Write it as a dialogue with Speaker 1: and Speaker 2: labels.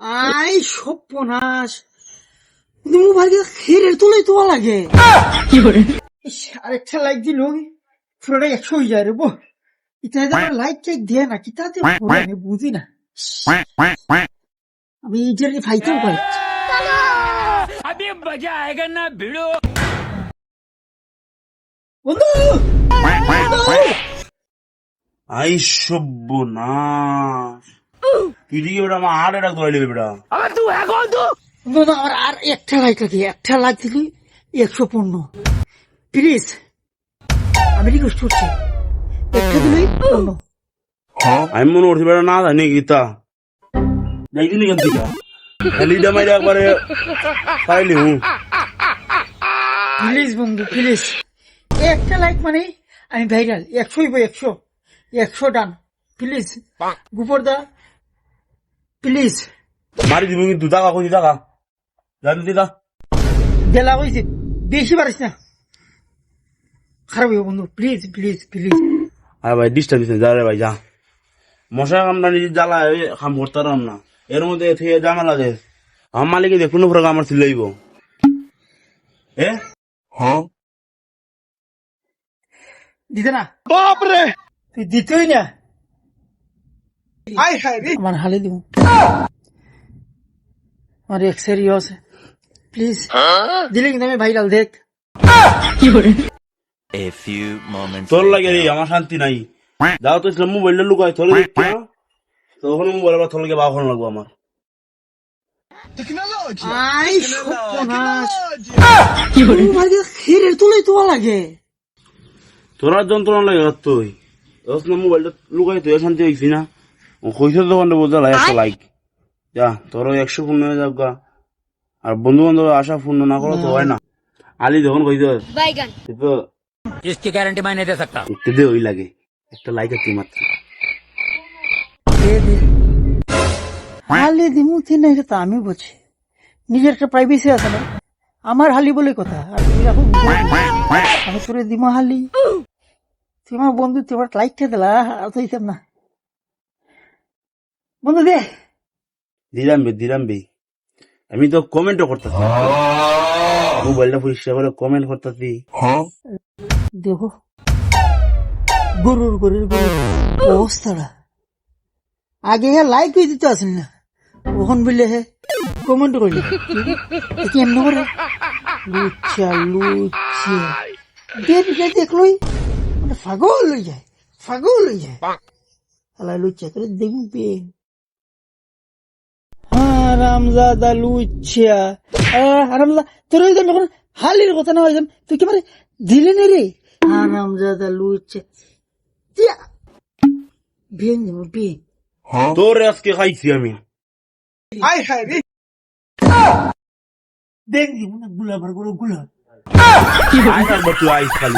Speaker 1: I সর্বনাশ কিন্তু mobile খেরের তোলাই তোলা লাগে ইস, আরেকটা লাইক দিল পুরোটা একশো হয়ে যায় রে বো এটা লাইক টাইক দিয়ে না কি তাতে পুরো আমি বুঝি না আমি এইটার ফাইতেও পারি
Speaker 2: अभी मजा आएगा ना भिड़ो
Speaker 1: বন্ধু
Speaker 3: আই সর্বনাশ এদিকে বেটা আমার হার্ট অ্যাটাক ধরে বেটা।
Speaker 2: আবার
Speaker 1: এখন তো আমার আর একটা লাইক লাগে একটা লাইট দিলি একশো পনেরো প্লিজ আমি রিকোয়েস্ট করছি। একটা হ্যাঁ?
Speaker 3: আমি মনে করছি বেটা না জানি গীতা দেখি নি কেন থেকে একবারে হুম।
Speaker 1: প্লিজ বন্ধু প্লিজ একটা লাইক মানে আমি ভাইরাল একশোই একশো। একশো ডান। প্লিজ গোবর দা প্লিজ
Speaker 3: মারি দিব কিন্তু টাকা কই টাকা জানি দিদা
Speaker 1: দেলা হয়েছে বেশি পারিস না। খারাপ হইব বন্ধু। প্লিজ প্লিজ প্লিজ
Speaker 3: আরে ভাই ডিস্টার্ব দিচ্ছে যা রে ভাই যা। মশা কামটা নিজে জ্বালা কাম করতাম না। এর মধ্যে থেকে জামালা দে। আমার মালিকে দেখুন পুরো আমার সিলাইব এ? হ্যাঁ।
Speaker 1: দিতে না। বাপরে! তুই দিতেই না। আমার হালে দিব আমার এক সিরিয়াস প্লিজ দিলে কিন্তু আমি ভাইরাল দেখ।
Speaker 4: A few moments
Speaker 3: তোর লাগে রে আমার শান্তি নাই। যাও তো ইসলাম মোবাইলটা লুকাই তোর দেখতে না তখন মোবাইল আবার তোর লাগে বাখন লাগবো আমার। তোরা যন্ত্রণা লাগে তুই। মোবাইলটা লুকাই তুই শান্তি হয়েছি না। কইছে তখন বোঝা লাগে একটা লাইক যা তোর একশো পূর্ণ হয়ে যাক গা। আর বন্ধু বান্ধব আশা পূর্ণ না করো তো হয় না আলি যখন কইতে
Speaker 5: बैगन
Speaker 3: তো
Speaker 2: इसकी गारंटी मैं नहीं दे सकता
Speaker 3: একটু দে ওই লাগে একটা লাইক আছে মাত্র
Speaker 1: দে দে হালি দিমু কি না এটা তো আমি বুঝি নিজের একটা প্রাইভেসি আছে না আমার হালি বলে কথা আর তুই এখন আমি তোরে দিমা হালি তুই আমার বন্ধু তুই আমার লাইকটা দিলা আর তো দিতাম না বন্ধু দে।
Speaker 3: দিলাম বে দিলাম বে। আমি তো কমেন্টও করতেছি। মোবাইলটা পরিষ্কার করে কমেন্ট করতেছি।
Speaker 1: দেখো। গরুর গরুর অবস্থাটা আগে হে লাইক হয়ে দিতে আসেন না। ওখান বললে হে কমেন্ট করলি কেমন করে? লুচ্ছা লুচ্ছা। দেরিটা দেখলোই মানে পাগল হয়ে যায় পাগল হয়ে যায়। আলা লুচ্ছা তোর দেখবে হ্যাঁ রামজাদা লুচ্ছা রামজা তোর ওই যখন হালির কথা না হয়ে তুই কি মানে দিলে নে রে? হ্যাঁ রামজাদা লুচ্ছা বিয়ে নেব বিয়ে।
Speaker 3: তোর আজকে খাইছি আমি।
Speaker 1: আয় হায় রে। দেখ দিব না গুলা গুলো
Speaker 3: একবার আইস খালি।